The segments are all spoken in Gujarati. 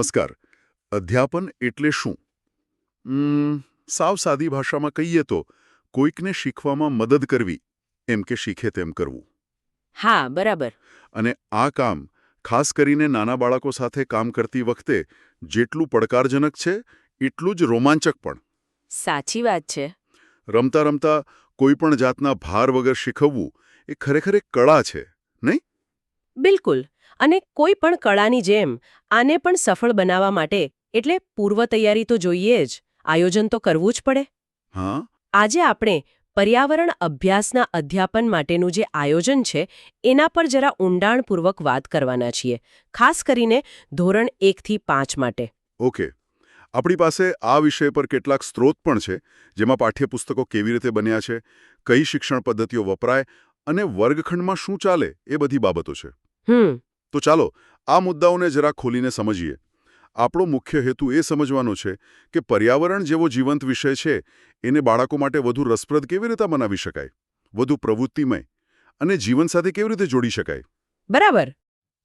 નમસ્કાર. અધ્યાપન એટલે શું? સાવ સાદી ભાષામાં કહીએ તો કોઈકને શીખવામાં મદદ કરવી એમ કે શીખે તેમ કરવું. હા બરાબર. અને આ કામ ખાસ કરીને નાના બાળકો સાથે કામ કરતી વખતે જેટલું પડકારજનક છે એટલું જ રોમાંચક પણ. સાચી વાત છે. રમતા રમતા કોઈ પણ જાતના ભાર વગર શીખવવું એ ખરેખર એક કળા છે નહીં? બિલકુલ. અને કોઈ પણ કળાની જેમ આને પણ સફળ બનાવવા માટે એટલે પૂર્વ તૈયારી તો જોઈએ જ આયોજન તો કરવું જ પડે. હા? આજે આપણે પર્યાવરણ અભ્યાસના અધ્યાપન માટેનું જે આયોજન છે એના પર જરા ઊંડાણપૂર્વક વાત કરવાના છીએ ખાસ કરીને ધોરણ એકથી પાંચ માટે. ઓકે. આપણી પાસે આ વિષય પર કેટલાક સ્ત્રોત પણ છે જેમાં પાઠ્યપુસ્તકો કેવી રીતે બન્યા છે કઈ શિક્ષણ પદ્ધતિઓ વપરાય અને વર્ગખંડમાં શું ચાલે એ બધી બાબતો છે. હમ. તો ચાલો આ મુદ્દાઓને જરા ખોલીને સમજીએ. આપણો મુખ્ય હેતુ એ સમજવાનો છે કે પર્યાવરણ જેવો જીવંત વિષય છે એને બાળકો માટે વધુ રસપ્રદ કેવી રીતે બનાવી શકાય? વધુ પ્રવૃત્તિમય અને જીવન સાથે કેવી રીતે જોડી શકાય? બરાબર.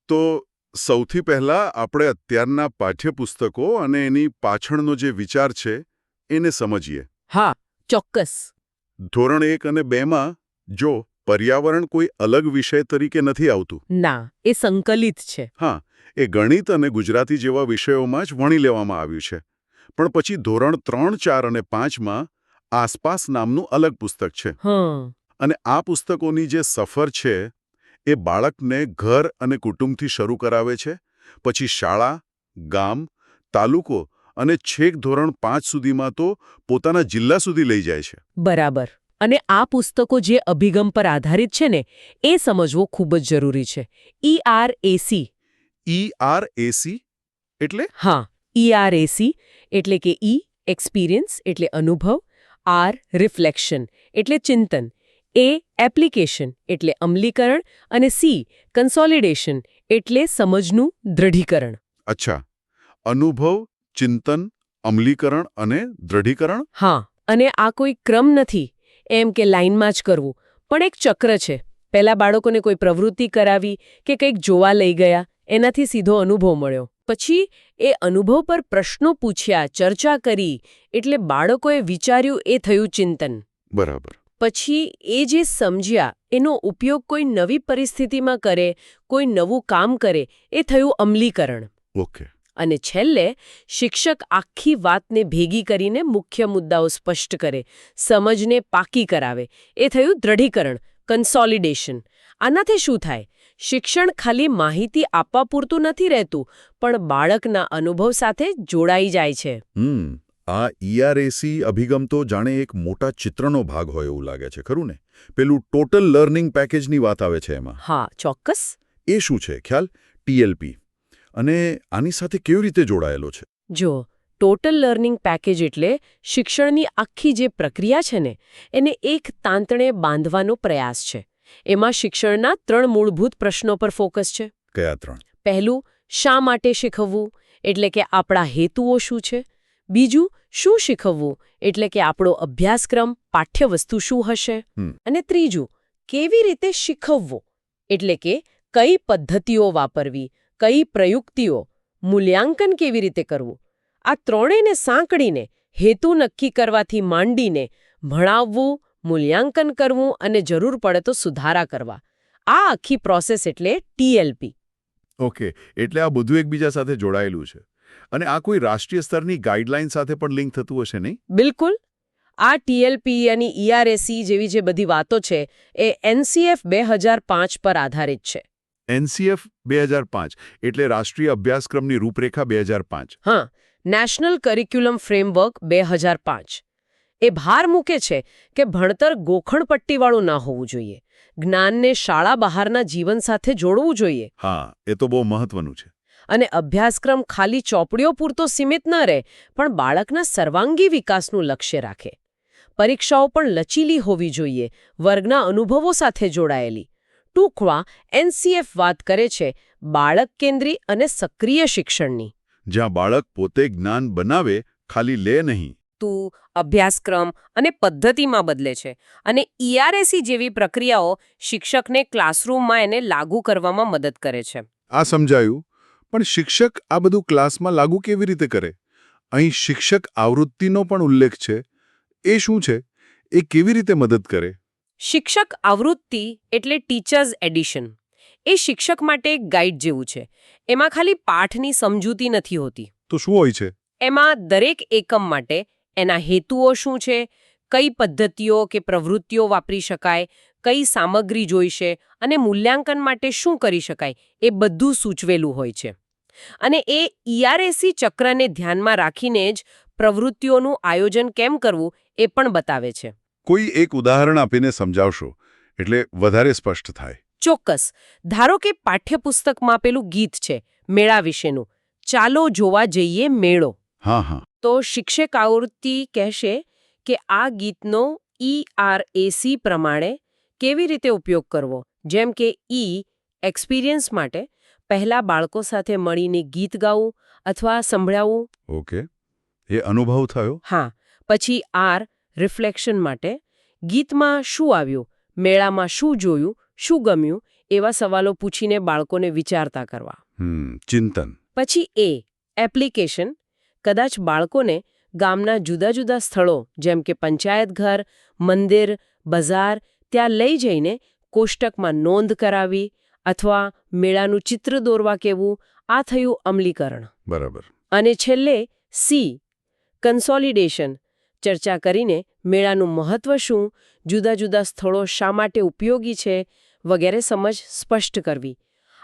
તો સૌથી પહેલા આપણે અત્યારના પાઠ્યપુસ્તકો અને એની પાછળનો જે વિચાર છે એને સમજીએ. હા ચોક્કસ. ધોરણ એક અને બેમાં જો પર્યાવરણ કોઈ અલગ વિષય તરીકે નથી આવતું. ના એ સંકલિત છે. હા એ ગણિત અને ગુજરાતી જેવા વિષયોમાં જ વણી લેવામાં આવ્યું છે. પણ પછી ધોરણ ત્રણ ચાર અને પાંચમાં આસપાસ નામનું અલગ પુસ્તક છે. અને આ પુસ્તકોની જે સફર છે એ બાળકને ઘર અને કુટુંબથી શરૂ કરાવે છે પછી શાળા ગામ તાલુકો અને છેક ધોરણ પાંચ સુધીમાં તો પોતાના જિલ્લા સુધી લઈ જાય છે. બરાબર. અને આ પુસ્તકો જે અભિગમ પર આધારિત છે ને એ સમજવો ખૂબ જ જરૂરી છે. ઈ આર એસી ઈ આર એસી એટલે? હા ઈ આર એસી એટલે કે ઈ એક્સપિરિયન્સ એટલે અનુભવ આર રિફ્લેક્શન એટલે ચિંતન એ એપ્લિકેશન એટલે અમલીકરણ અને સી કન્સોલિડેશન એટલે સમજનું દૃઢીકરણ. અચ્છા. અનુભવ ચિંતન અમલીકરણ અને દ્રઢીકરણ હા અને આ કોઈ ક્રમ નથી. એમ કે લાઇનમાં જ કરવું. પણ એક ચક્ર છે. પહેલાં બાળકોને કોઈ પ્રવૃત્તિ કરાવી કે કંઈક જોવા લઈ ગયા એનાથી સીધો અનુભવ મળ્યો. પછી એ અનુભવ પર પ્રશ્નો પૂછ્યા ચર્ચા કરી એટલે બાળકોએ વિચાર્યું એ થયું ચિંતન. બરાબર. પછી એ જે સમજ્યા એનો ઉપયોગ કોઈ નવી પરિસ્થિતિમાં કરે કોઈ નવું કામ કરે એ થયું અમલીકરણ. ઓકે. અને છેલ્લે શિક્ષક આખી વાતને ભેગી કરીને મુખ્ય મુદ્દાઓ સ્પષ્ટ કરે સમજને પાકી કરાવે. એ થયું દ્રઢીકરણ કન્સોલિડેશન આનાથી શું થાય? શિક્ષણ ખાલી માહિતી આપવા પૂરતું નથી રહેતું પણ બાળકના અનુભવ સાથે જોડાઈ જાય છે. આ ઈઆરએસી અભિગમ તો જાણે એક મોટા ચિત્રનો ભાગ હોય એવું લાગે છે ખરું ને? પેલું ટોટલ લર્નિંગ પેકેજની વાત આવે છે એમાં. હા ચોક્કસ. એ શું છે ખ્યાલ? ટીએલપી અને આની સાથે કેવી રીતે જોડાયેલો છે? જો ટોટલ લર્નિંગ પેકેજ એટલે શિક્ષણની આખી જે પ્રક્રિયા છે ને એને એક તાંતણે બાંધવાનો પ્રયાસ છે. એમાં શિક્ષણના ત્રણ મૂળભૂત પ્રશ્નો પર ફોકસ છે. કયા ત્રણ? પહેલું શા માટે શીખવવું? એટલે કે આપણા હેતુઓ શું છે? બીજું શું શીખવવું? એટલે કે આપણો અભ્યાસક્રમ પાઠ્યવસ્તુ શું હશે? અને ત્રીજું કેવી રીતે શીખવવું? એટલે કે કઈ પદ્ધતિઓ વાપરવી? કઈ પ્રયુક્તિઓ મૂલ્યાંકન કેવી રીતે કરવું? આ ત્રણેયને સાંકળીને હેતુ નક્કી કરવાથી માંડીને ભણાવવું મૂલ્યાંકન કરવું અને જરૂર પડે તો સુધારા કરવા. આ આખી પ્રોસેસ એટલે ટીએલપી ઓકે એટલે આ બધું એકબીજા સાથે જોડાયેલું છે. અને આ કોઈ રાષ્ટ્રીય સ્તરની ગાઈડલાઈન સાથે પણ લિંક થતું હશે નહીં? બિલકુલ. આ ટીએલપી અને ઈઆરએસી જેવી જે બધી વાતો છે એ એનસીએફ બે હજાર પાંચ પર આધારિત છે. એનસીએફ બે હજાર પાંચ એટલે રાષ્ટ્રીય અભ્યાસક્રમની રૂપરેખા બે હજાર પાંચ. હા નેશનલ કરિક્યુલમ ફ્રેમવર્ક બે હજાર પાંચ. એ ભાર મૂકે છે કે ભણતર ગોખણપટ્ટીવાળું ના હોવું જોઈએ. જ્ઞાનને શાળા બહારના જીવન સાથે જોડવું જોઈએ. હા એ તો બહુ મહત્વનું છે. અને અભ્યાસક્રમ ખાલી ચોપડીઓ પૂરતો સીમિત ન રહે પણ બાળકના સર્વાંગી વિકાસનું લક્ષ્ય રાખે. પરીક્ષાઓ પણ લચીલી હોવી જોઈએ વર્ગના અનુભવો સાથે જોડાયેલી. ટૂંકમાં એનસીએફ વાત કરે છે બાળક કેન્દ્રી અને સક્રિય શિક્ષણની. જ્યાં બાળક પોતે જ્ઞાન બનાવે ખાલી લે નહીં. તું અભ્યાસક્રમ અને પદ્ધતિમાં બદલે છે અને ઈઆરએસી જેવી પ્રક્રિયાઓ શિક્ષકને ક્લાસરૂમમાં એને લાગુ કરવામાં મદદ કરે છે. આ સમજાયું? પણ શિક્ષક આ બધું ક્લાસમાં લાગુ કેવી રીતે કરે? અહીં શિક્ષક આવૃત્તિનો પણ ઉલ્લેખ છે. એ શું છે? એ કેવી રીતે મદદ કરે? શિક્ષક આવૃત્તિ એટલે ટીચર્સ એડિશન. એ શિક્ષક માટે એક ગાઈડ જેવું છે. એમાં ખાલી પાઠની સમજૂતી નથી હોતી. તો શું હોય છે? એમાં દરેક એકમ માટે એના હેતુઓ શું છે? કઈ પદ્ધતિઓ કે પ્રવૃત્તિઓ વાપરી શકાય? કઈ સામગ્રી જોઈશે અને મૂલ્યાંકન માટે શું કરી શકાય? એ બધું સૂચવેલું હોય છે. અને એ ઈઆરએસી ચક્રને ધ્યાનમાં રાખીને જ પ્રવૃત્તિઓનું આયોજન કેમ કરવું એ પણ બતાવે છે. કોઈ એક ઉદાહરણ આપીને સમજાવશો એટલે વધારે સ્પષ્ટ થાય. ચોક્કસ. ધારો કે પાઠ્યપુસ્તકમાં પેલું ગીત છે મેળા વિશેનું. ચાલો જોવા જઈએ મેળો. હા હા. તો શિક્ષક આવૃત્તિ કહેશે કે આ ગીતનો ઈ આર એસી પ્રમાણે કેવી રીતે ઉપયોગ કરવો? જેમ કે ઈ એક્સપિરિયન્સ માટે પહેલા બાળકો સાથે મળીને ગીત ગાવું અથવા સંભળાવવું ઓકે. એ અનુભવ થયો? હા. પછી આર રિફ્લેક્શન માટે ગીતમાં શું આવ્યું મેળામાં શું જોયું શું ગમ્યું એવા સવાલો પૂછીને બાળકોને વિચારતા કરવા. ચિંતન. પછી એ એપ્લિકેશન કદાચ બાળકોને ગામના જુદા જુદા સ્થળો જેમ કે પંચાયત ઘર મંદિર બજાર ત્યાં લઈ જઈને કોષ્ટકમાં નોંધ કરાવી અથવા મેળાનું ચિત્ર દોરવા કેવું આ થયું અમલીકરણ. બરાબર. અને છેલ્લે સી કન્સોલિડેશન ચર્ચા કરીને મેળાનું મહત્વ શું, જુદા જુદા સ્થળો શા માટે ઉપયોગી છે વગેરે સમજ સ્પષ્ટ કરવી.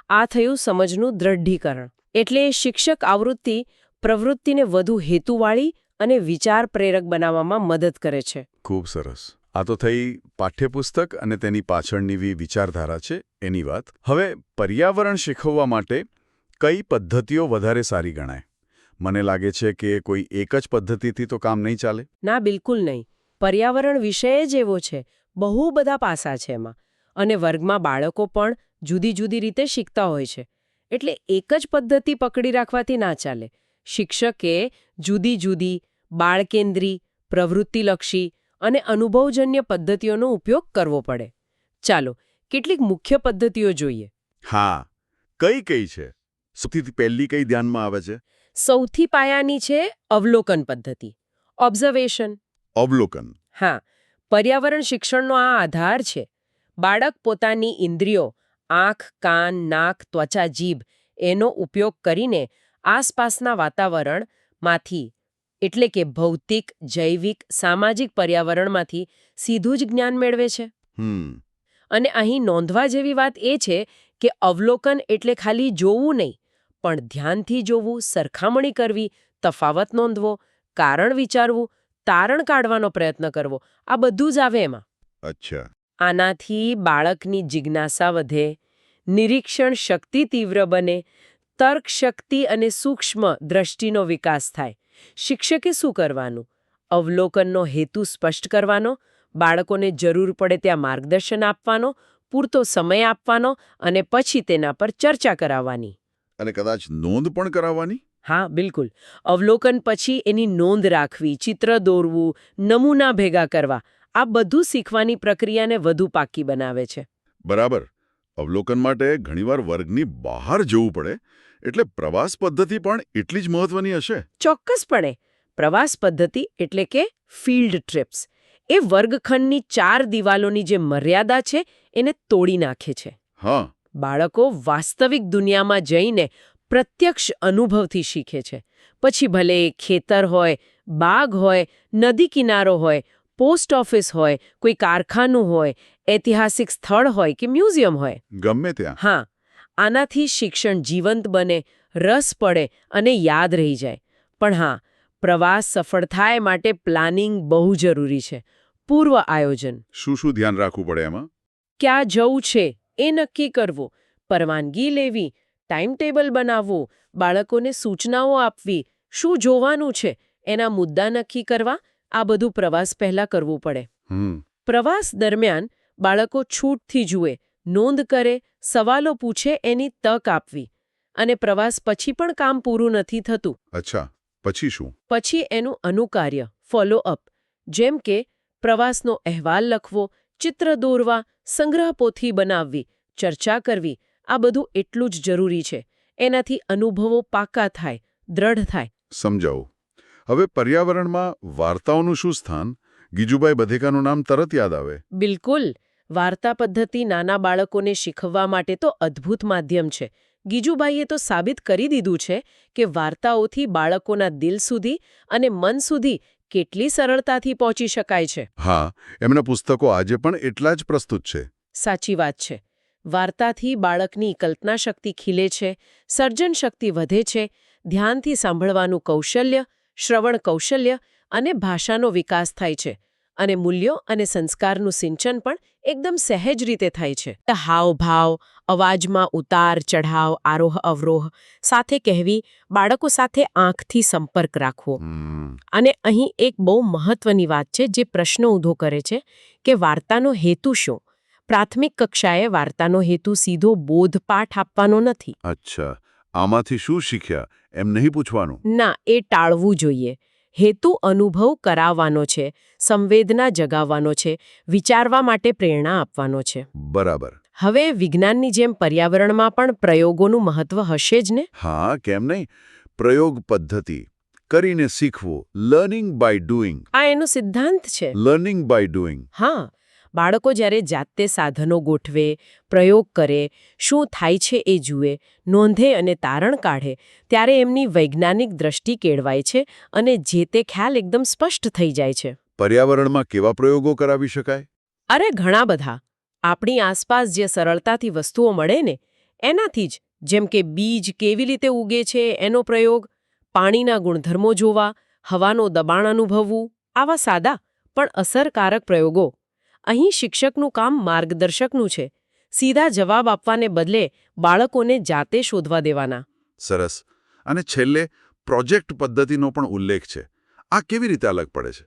આ થયું સમજનું દ્રઢીકરણ. એટલે શિક્ષક આવૃત્તિ પ્રવૃત્તિને વધુ હેતુવાળી અને વિચાર પ્રેરક બનાવવામાં મદદ કરે છે. ખૂબ સરસ. આ તો થઈ પાઠ્યપુસ્તક અને તેની પાછળની વિચારધારા છે, એની વાત. હવે પર્યાવરણ શીખવવા માટે કઈ પદ્ધતિઓ વધારે સારી ગણાય? મને લાગે છે કે કોઈ એક જ પદ્ધતિથી તો કામ નહીં ચાલે. ના બિલકુલ નહીં. પર્યાવરણ વિષય જ એવો છે. બહુ બધા પાસા છે એમાં. અને વર્ગમાં બાળકો પણ જુદી જુદી રીતે શીખતા હોય છે. એટલે એક જ પદ્ધતિ પકડી રાખવાથી ના ચાલે. શિક્ષકે જુદી જુદી બાળકેન્દ્રી પ્રવૃત્તિલક્ષી અને અનુભવજન્ય પદ્ધતિઓનો ઉપયોગ કરવો પડે. ચાલો કેટલીક મુખ્ય પદ્ધતિઓ જોઈએ. હા. કઈ કઈ છે? સૌથી પહેલી કઈ ધ્યાનમાં આવે છે? સૌથી પાયાની છે અવલોકન પદ્ધતિ. ઓબ્ઝર્વેશન અવલોકન. હા પર્યાવરણ શિક્ષણનો આ આધાર છે. બાળક પોતાની ઇન્દ્રિયો આંખ કાન નાક ત્વચા જીભ એનો ઉપયોગ કરીને આસપાસના વાતાવરણમાંથી એટલે કે ભૌતિક જૈવિક સામાજિક પર્યાવરણમાંથી સીધું જ જ્ઞાન મેળવે છે. અને અહીં નોંધવા જેવી વાત એ છે કે અવલોકન એટલે ખાલી જોવું નહીં પણ ધ્યાનથી જોવું સરખામણી કરવી તફાવત નોંધવો કારણ વિચારવું તારણ કાઢવાનો પ્રયત્ન કરવો આ બધું જ આવે એમાં. અચ્છા. આનાથી બાળકની જિજ્ઞાસા વધે નિરીક્ષણ શક્તિ તીવ્ર બને તર્ક શક્તિ અને સૂક્ષ્મ દ્રષ્ટિનો વિકાસ થાય. શિક્ષકે શું કરવાનું? અવલોકનનો હેતુ સ્પષ્ટ કરવાનો બાળકોને જરૂર પડે ત્યાં માર્ગદર્શન આપવાનો પૂરતો સમય આપવાનો અને પછી તેના પર ચર્ચા કરાવવાની. અને કદાચ નોંધ પણ કરાવવાની? હા બિલકુલ. અવલોકન પછી એની નોંધ રાખવી ચિત્ર દોરવું નમૂના ભેગા કરવા આ બધું શીખવાની પ્રક્રિયાને વધુ પાકી બનાવે છે. બરાબર. અવલોકન માટે ઘણીવાર વર્ગની બહાર જવું પડે એટલે પ્રવાસ પદ્ધતિ પણ એટલી જ મહત્વની હશે. ચોક્કસપણે. પ્રવાસ પદ્ધતિ એટલે કે ફિલ્ડ ટ્રિપ્સ. એ વર્ગખંડની ચાર દિવાલોની જે મર્યાદા છે એને તોડી નાખે છે. હા. બાળકો વાસ્તવિક દુનિયામાં જઈને પ્રત્યક્ષ અનુભવથી શીખે છે. પછી ભલે ખેતર હોય બાગ હોય નદી કિનારો હોય પોસ્ટ ઓફિસ હોય કોઈ કારખાનું હોય ઐતિહાસિક સ્થળ હોય કે મ્યુઝિયમ હોય. ગમે ત્યાં. હા આનાથી શિક્ષણ જીવંત બને રસ પડે અને યાદ રહી જાય. પણ હા પ્રવાસ સફળ થાય માટે પ્લાનિંગ બહુ જરૂરી છે. પૂર્વ આયોજન. શું શું ધ્યાન રાખવું પડે એમાં? ક્યાં જવું છે? એ નક્કી કરવો. પરવાનગી લેવી ટાઈમ ટેબલ બનાવવું બાળકોને સૂચનાઓ આપવી શું જોવાનું છે એના મુદ્દા નક્કી કરવા આ બધું પ્રવાસ પહેલા કરવું પડે. પ્રવાસ દરમિયાન બાળકો છૂટથી જુએ નોંધ કરે સવાલો પૂછે એની તક આપવી. અને પ્રવાસ પછી પણ કામ પૂરું નથી થતું. અચ્છા પછી શું? પછી એનું અનુકાર્ય ફોલોઅપ જેમ કે પ્રવાસનો અહેવાલ લખવો ચિત્ર દોરવા સંગ્રહ પોથી બનાવવી ચર્ચા કરવી આ બધું એટલું જ જરૂરી છે. એનાથી અનુભવો પાકા થાય દ્રઢ થાય. સમજાવું. હવે પર્યાવરણમાં વાર્તાઓનું શું સ્થાન? ગીજુભાઈ બધેકાનું નામ તરત યાદ આવે. બિલકુલ. વાર્તા પદ્ધતિ નાના બાળકોને શીખવવા માટે તો અદ્ભુત માધ્યમ છે. ગીજુબાઈએ તો સાબિત કરી દીધું છે કે વાર્તાઓથી બાળકોના દિલ સુધી અને મન સુધી કેટલી સરળતાથી પહોંચી શકાય છે? હા એમના પુસ્તકો આજે પણ એટલા જ પ્રસ્તુત છે. સાચી વાત છે. વાર્તાથી બાળકની કલ્પના શક્તિ ખીલે છે સર્જન શક્તિ વધે છે ધ્યાનથી સાંભળવાનું કૌશલ્ય શ્રવણ કૌશલ્ય અને ભાષાનો વિકાસ થાય છે. અને મૂલ્યો અને સંસ્કારનું સિંચન પણ એકદમ સહેજ રીતે થાય છે. હાવભાવ અવાજમાં ઉતાર ચઢાવ આરોહ અવરોહ સાથે કહેવી બાળકો સાથે આંખથી સંપર્ક રાખવો. અને અહીં એક બહુ મહત્વની વાત છે જે પ્રશ્ન ઊભો કરે છે કે વાર્તાનો હેતુ શું? પ્રાથમિક કક્ષાએ વાર્તાનો હેતુ સીધો બોધપાઠ આપવાનો નથી. અચ્છા. આમાંથી શું શીખ્યા? એમ નહીં પૂછવાનું? ના એ ટાળવું જોઈએ. હેતુ અનુભવ કરાવવાનો છે સંવેદના જગાવવાનો છે વિચારવા માટે પ્રેરણા આપવાનો છે. બરાબર. હવે વિજ્ઞાનની જેમ પર્યાવરણમાં પણ પ્રયોગોનું મહત્વ હશે જ ને? હા કેમ નહીં? પ્રયોગ પદ્ધતિ કરીને શીખવું લર્નિંગ બાય ડુઈંગ. આ એનો સિદ્ધાંત છે. Learning by doing. હા. બાળકો જ્યારે જાતે સાધનો ગોઠવે પ્રયોગ કરે શું થાય છે એ જુએ નોંધે અને તારણ કાઢે ત્યારે એમની વૈજ્ઞાનિક દ્રષ્ટિ કેળવાય છે અને જે તે ખ્યાલ એકદમ સ્પષ્ટ થઈ જાય છે. પર્યાવરણમાં કેવા પ્રયોગો કરાવી શકાય? અરે ઘણા બધા. આપણી આસપાસ જે સરળતાથી વસ્તુઓ મળે ને એનાથી જ જેમ કે બીજ કેવી રીતે ઉગે છે એનો પ્રયોગ પાણીના ગુણધર્મો જોવા હવાનો દબાણ અનુભવવું આવા સાદા પણ અસરકારક પ્રયોગો. અહીં શિક્ષકનું કામ માર્ગદર્શકનું છે. સીધા જવાબ આપવાને બદલે બાળકોને જાતે શોધવા દેવાના. સરસ. અને છેલ્લે પ્રોજેક્ટ પદ્ધતિનો પણ ઉલ્લેખ છે. આ કેવી રીતે અલગ પડે છે?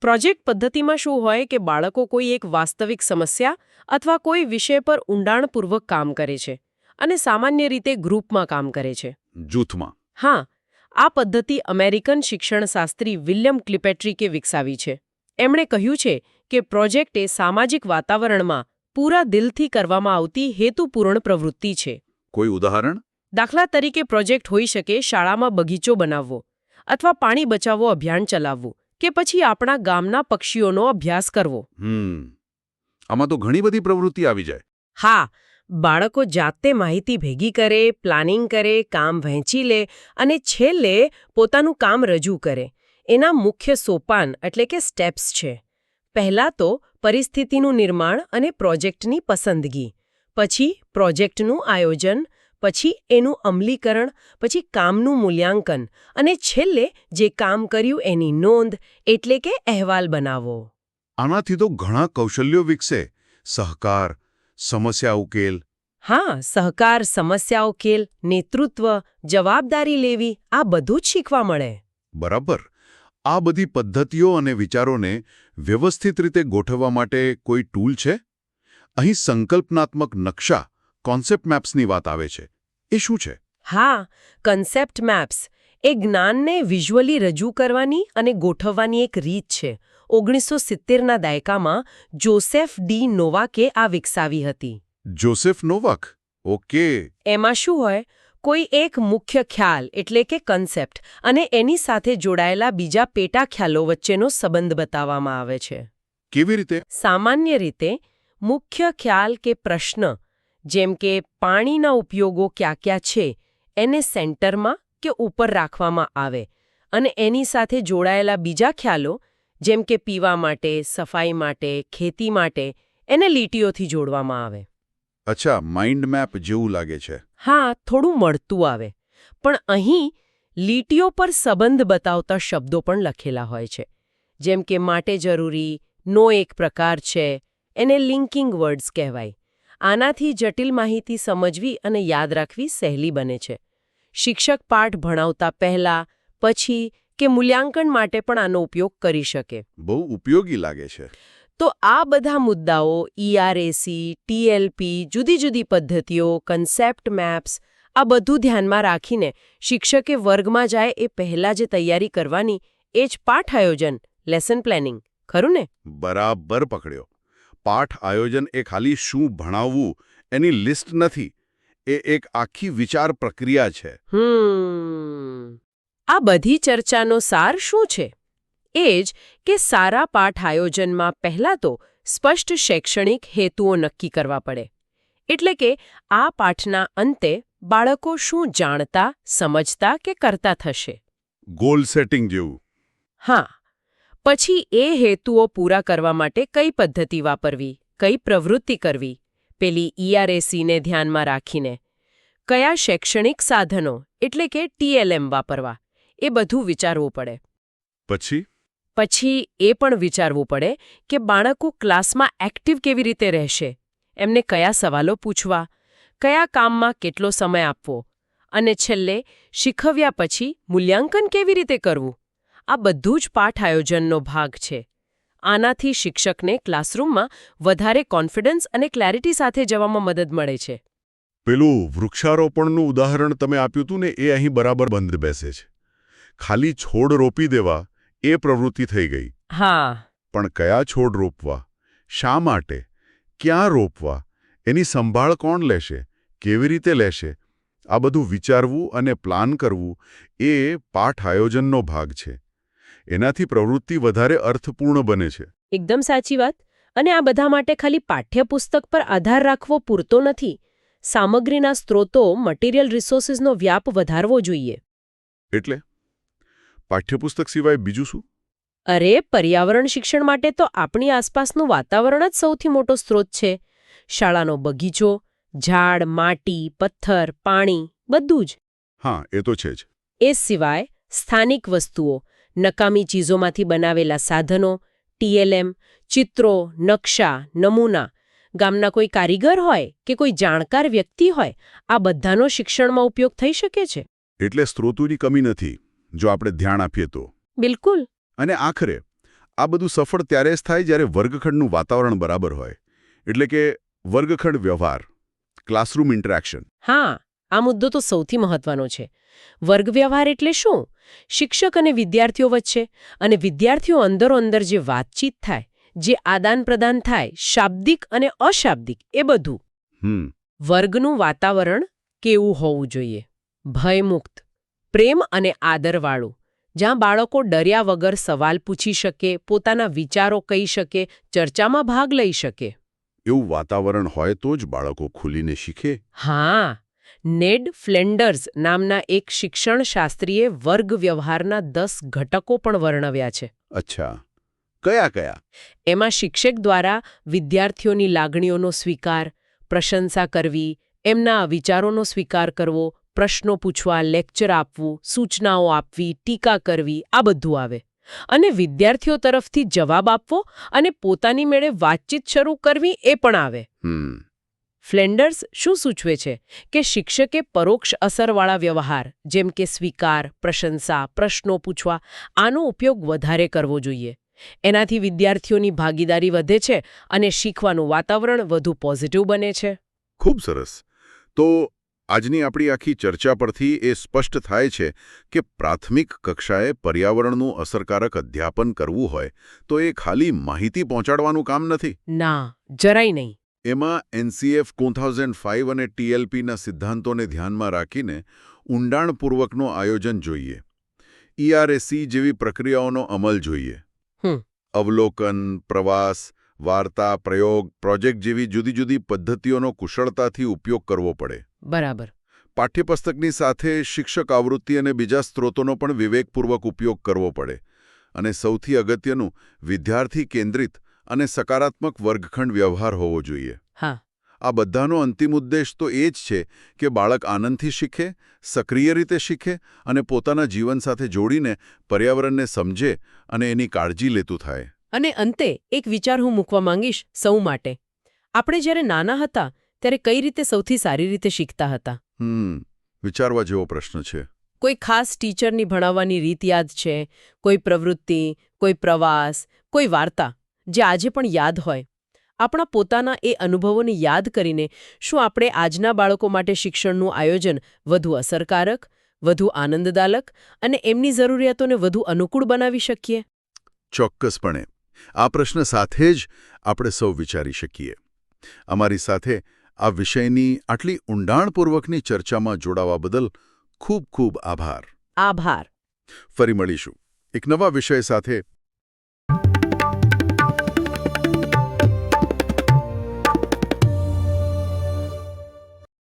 પ્રોજેક્ટ પદ્ધતિમાં શું હોય કે બાળકો કોઈ એક વાસ્તવિક સમસ્યા અથવા કોઈ વિષય પર ઊંડાણપૂર્વક કામ કરે છે અને સામાન્ય રીતે ગ્રુપમાં કામ કરે છે. જૂથમાં. હા આ પદ્ધતિ અમેરિકન શિક્ષણશાસ્ત્રી વિલિયમ ક્લિપેટ્રિકે વિકસાવી છે. એમણે કહ્યું છે કે પ્રોજેક્ટ એ સામાજિક વાતાવરણમાં પૂરા દિલથી કરવામાં આવતી હેતુપૂર્ણ પ્રવૃત્તિ છે. કોઈ ઉદાહરણ? દાખલા તરીકે પ્રોજેક્ટ હોઈ શકે શાળામાં બગીચો બનાવવો અથવા પાણી બચાવો અભિયાન ચલાવવું કે પછી આપણા ગામના પક્ષીઓનો અભ્યાસ કરવો. હમ. આમાં તો ઘણી બધી પ્રવૃત્તિ આવી જાય. હા બાળકો જાતે માહિતી ભેગી કરે પ્લાનિંગ કરે કામ વહેંચી લે અને છેલ્લે પોતાનું કામ રજૂ કરે. એના મુખ્ય સોપાન એટલે કે સ્ટેપ્સ છે. પહેલા તો પરિસ્થિતિનું નિર્માણ અને પ્રોજેક્ટની પસંદગી પછી પ્રોજેક્ટનું આયોજન પછી એનું અમલીકરણ પછી કામનું મૂલ્યાંકન અને છેલ્લે જે કામ કર્યું એની નોંધ એટલે કે અહેવાલ બનાવવો આનાથી તો ઘણા કૌશલ્યો વિકસે. સહકાર સમસ્યા ઉકેલ. હા સહકાર સમસ્યા ઉકેલ નેતૃત્વ જવાબદારી લેવી આ બધું જ શીખવા મળે. બરાબર. આ બધી પદ્ધતિઓ અને વિચારોને વ્યવસ્થિત રીતે ગોઠવવા માટે કોઈ ટૂલ છે? અહીં સંકલ્પનાત્મક નકશા કોન્સેપ્ટ મેપ્સની વાત આવે છે. એ શું છે? હા કન્સેપ્ટ મેપ્સ એ જ્ઞાનને વિઝ્યુઅલી રજૂ કરવાની અને ગોઠવવાની એક રીત છે. ઓગણીસો સિત્તેરના દાયકામાં જોસેફ ડી નોવાકે આ વિકસાવી હતી. Joseph Novak? ઓકે. એમાં શું હોય? કોઈ એક મુખ્ય ખ્યાલ એટલે કે કન્સેપ્ટ અને એની સાથે જોડાયેલા બીજા પેટા ખ્યાલો વચ્ચેનો સંબંધ બતાવવામાં આવે છે. કેવી રીતે? સામાન્ય રીતે મુખ્ય ખ્યાલ કે પ્રશ્ન જેમ કે પાણીના ઉપયોગો ક્યાં ક્યાં છે એને સેન્ટરમાં કે ઉપર રાખવામાં આવે અને એની સાથે જોડાયેલા બીજા ખ્યાલો જેમ કે પીવા માટે સફાઈ માટે ખેતી માટે એને લીટીઓથી જોડવામાં આવે. અચ્છા માઇન્ડ મેપ જેવું લાગે છે. હા, થોડું મળતું આવે. પણ અહીં લીટીઓ પર સંબંધ બતાવતા શબ્દો પણ લખેલા હોય છે. જેમ કે, માટે જરૂરી નો એક પ્રકાર છે એને લિંકિંગ વર્ડ્સ કહેવાય. આનાથી જટિલ માહિતી સમજવી અને યાદ રાખવી સહેલી બને છે. શિક્ષક પાઠ ભણાવતા પહેલા, પછી કે મૂલ્યાંકન માટે પણ આનો ઉપયોગ કરી શકે. બહુ ઉપયોગી લાગે છે. તો આ બધા મુદ્દાઓ ઈઆરએસી ટીએલપી જુદી જુદી પદ્ધતિઓ કન્સેપ્ટ મેપ્સ આ બધું ધ્યાનમાં રાખીને શિક્ષકે વર્ગમાં જાય એ પહેલાં જે તૈયારી કરવાની એ જ પાઠ આયોજન લેસન પ્લાનિંગ ખરું ને? બરાબર પકડ્યો. પાઠ આયોજન એ ખાલી શું ભણાવવું એની લિસ્ટ નથી. એ એક આખી વિચાર પ્રક્રિયા છે. આ બધી ચર્ચાનો સાર શું છે? એ જ કે સારા પાઠ આયોજનમાં પહેલાં તો સ્પષ્ટ શૈક્ષણિક હેતુઓ નક્કી કરવા પડે. એટલે કે આ પાઠના અંતે બાળકો શું જાણતા સમજતા કે કરતા થશે. ગોલ સેટિંગ જેવું. હા. પછી એ હેતુઓ પૂરા કરવા માટે કઈ પદ્ધતિ વાપરવી કઈ પ્રવૃત્તિ કરવી? પેલી ઈઆરએસીને ધ્યાનમાં રાખીને. કયા શૈક્ષણિક સાધનો એટલે કે ટીએલએમ વાપરવા? એ બધું વિચારવું પડે. પછી? પછી એ પણ વિચારવું પડે કે બાળકો ક્લાસમાં એક્ટિવ કેવી રીતે રહેશે? એમને કયા સવાલો પૂછવા? કયા કામમાં કેટલો સમય આપવો? અને છેલ્લે, શીખવ્યા પછી મૂલ્યાંકન કેવી રીતે કરવું? આ બધું જ પાઠ આયોજનનો ભાગ છે. આનાથી શિક્ષકને ક્લાસરૂમમાં વધારે કોન્ફિડન્સ અને ક્લેરિટી સાથે જવામાં મદદ મળે છે. પેલું વૃક્ષારોપણનું ઉદાહરણ તમે આપ્યું હતું ને, એ અહીં બરાબર બંધ બેસે છે. ખાલી છોડ રોપી દેવા એ પ્રવૃત્તિ થઈ ગઈ. હા. પણ કયા છોડ રોપવા? શા માટે? ક્યાં રોપવા? એની સંભાળ કોણ લેશે? કેવી રીતે લેશે? આ બધું વિચારવું અને પ્લાન કરવું એ પાઠ આયોજનનો ભાગ છે. એનાથી પ્રવૃત્તિ વધારે અર્થપૂર્ણ બને છે. એકદમ સાચી વાત. અને આ બધા માટે ખાલી પાઠ્યપુસ્તક પર આધાર રાખવો પૂરતો નથી. સામગ્રીના સ્ત્રોતો મટીરિયલ રિસોર્સિસનો વ્યાપ વધારવો જોઈએ. એટલે? પાઠ્યપુસ્તક સિવાય બીજું શું? અરે પર્યાવરણ શિક્ષણ માટે તો આપણી આસપાસનું વાતાવરણ જ સૌથી મોટો સ્ત્રોત છે. શાળાનો બગીચો ઝાડ માટી પથ્થર પાણી બધું જ. હા એ તો છે જ. એ સિવાય સ્થાનિક વસ્તુઓ નકામી ચીજોમાંથી બનાવેલા સાધનો ટીએલએમ ચિત્રો નકશા નમૂના ગામના કોઈ કારીગર હોય કે કોઈ જાણકાર વ્યક્તિ હોય આ બધાનો શિક્ષણમાં ઉપયોગ થઈ શકે છે. એટલે સ્ત્રોતોની કમી નથી. જો આપણે ધ્યાન આપીએ તો. બિલકુલ. અને આખરે આ બધું સફળ ત્યારે જ થાય જ્યારે વર્ગખંડનું વાતાવરણ બરાબર હોય. એટલે કે વર્ગખંડ વ્યવહાર ક્લાસરૂમ ઇન્ટરેક્શન હા આ મુદ્દો તો સૌથી મહત્વનો છે. વર્ગ વ્યવહાર એટલે શું? શિક્ષક અને વિદ્યાર્થીઓ વચ્ચે અને વિદ્યાર્થીઓ અંદરો અંદર જે વાતચીત થાય જે આદાન પ્રદાન થાય શાબ્દિક અને અશાબ્દિક એ બધું. વર્ગનું વાતાવરણ કેવું હોવું જોઈએ? ભયમુક્ત. પ્રેમ અને આદરવાળું. જ્યાં બાળકો ડર્યા વગર સવાલ પૂછી શકે પોતાના વિચારો કહી શકે ચર્ચામાં ભાગ લઈ શકે. એવું વાતાવરણ હોય તો જ બાળકો ખુલીને શીખે. હા નેડ ફ્લેન્ડર્સ નામના એક શિક્ષણશાસ્ત્રીએ વર્ગ વ્યવહારના દસ ઘટકો પણ વર્ણવ્યા છે. અચ્છા. કયા કયા? એમાં શિક્ષક દ્વારા વિદ્યાર્થીઓની લાગણીઓનો સ્વીકાર પ્રશંસા કરવી એમના વિચારોનો સ્વીકાર કરવો પ્રશ્નો પૂછવા લેક્ચર આપવું સૂચનાઓ આપવી ટીકા કરવી આ બધું આવે. અને વિદ્યાર્થીઓ તરફથી જવાબ આપવો અને પોતાની મેળે વાતચીત શરૂ કરવી એ પણ આવે. ફ્લેન્ડર્સ શું સૂચવે છે? કે શિક્ષકે પરોક્ષ અસરવાળા વ્યવહાર જેમ કે સ્વીકાર પ્રશંસા પ્રશ્નો પૂછવા આનો ઉપયોગ વધારે કરવો જોઈએ. એનાથી વિદ્યાર્થીઓની ભાગીદારી વધે છે અને શીખવાનું વાતાવરણ વધુ પોઝિટિવ બને છે. ખૂબ સરસ. તો આજની આપણી આખી ચર્ચા પરથી એ સ્પષ્ટ થાય છે કે પ્રાથમિક કક્ષાએ પર્યાવરણનું અસરકારક અધ્યાપન કરવું હોય તો એ ખાલી માહિતી પહોંચાડવાનું કામ નથી. ના જરાય નહીં. એમાં એનસીએફ ટુ થાઉઝન્ડ ફાઇવ અને ટીએલપીના સિદ્ધાંતોને ધ્યાનમાં રાખીને ઊંડાણપૂર્વકનું આયોજન જોઈએ. ઈઆરએસી જેવી પ્રક્રિયાઓનો અમલ જોઈએ. અવલોકન પ્રવાસ વાર્તા પ્રયોગ પ્રોજેક્ટ જેવી જુદી જુદી પદ્ધતિઓનો કુશળતાથી ઉપયોગ કરવો પડે. બરાબર. પાઠ્યપુસ્તકની સાથે શિક્ષક આવૃત્તિ અને બીજા સ્ત્રોતોનો પણ વિવેકપૂર્વક ઉપયોગ કરવો પડે અને સૌથી અગત્યનું વિદ્યાર્થી કેન્દ્રિત અને સકારાત્મક વર્ગખંડ વ્યવહાર હોવો જોઈએ. હા. આ બધાનો અંતિમ ઉદ્દેશ તો એ જ છે કે બાળક આનંદથી શીખે સક્રિય રીતે શીખે અને પોતાના જીવન સાથે જોડીને પર્યાવરણને સમજે અને એની કાળજી લેતું થાય. અને અંતે એક વિચાર હું મૂકવા માંગીશ સૌ માટે. આપણે જ્યારે નાના હતા ત્યારે કઈ રીતે સૌથી સારી રીતે શીખતા હતા? હમ વિચારવા જેવો પ્રશ્ન છે. કોઈ ખાસ ટીચરની ભણાવવાની રીત યાદ છે? કોઈ પ્રવૃત્તિ કોઈ પ્રવાસ કોઈ વાર્તા જે આજે પણ યાદ હોય? આપણા પોતાના એ અનુભવોને યાદ કરીને શું આપણે આજના બાળકો માટે શિક્ષણનું આયોજન વધુ અસરકારક વધુ આનંદદાયક અને એમની જરૂરિયાતોને વધુ અનુકૂળ બનાવી શકીએ? ચોક્કસપણે. આ પ્રશ્ન સાથે જ આપણે સૌ વિચારી શકીએ. અમારી સાથે આ વિષયની આટલી ઊંડાણપૂર્વકની ચર્ચામાં જોડાવા બદલ ખૂબ ખૂબ આભાર. આભાર. ફરી મળીશું. એક નવા વિષય સાથે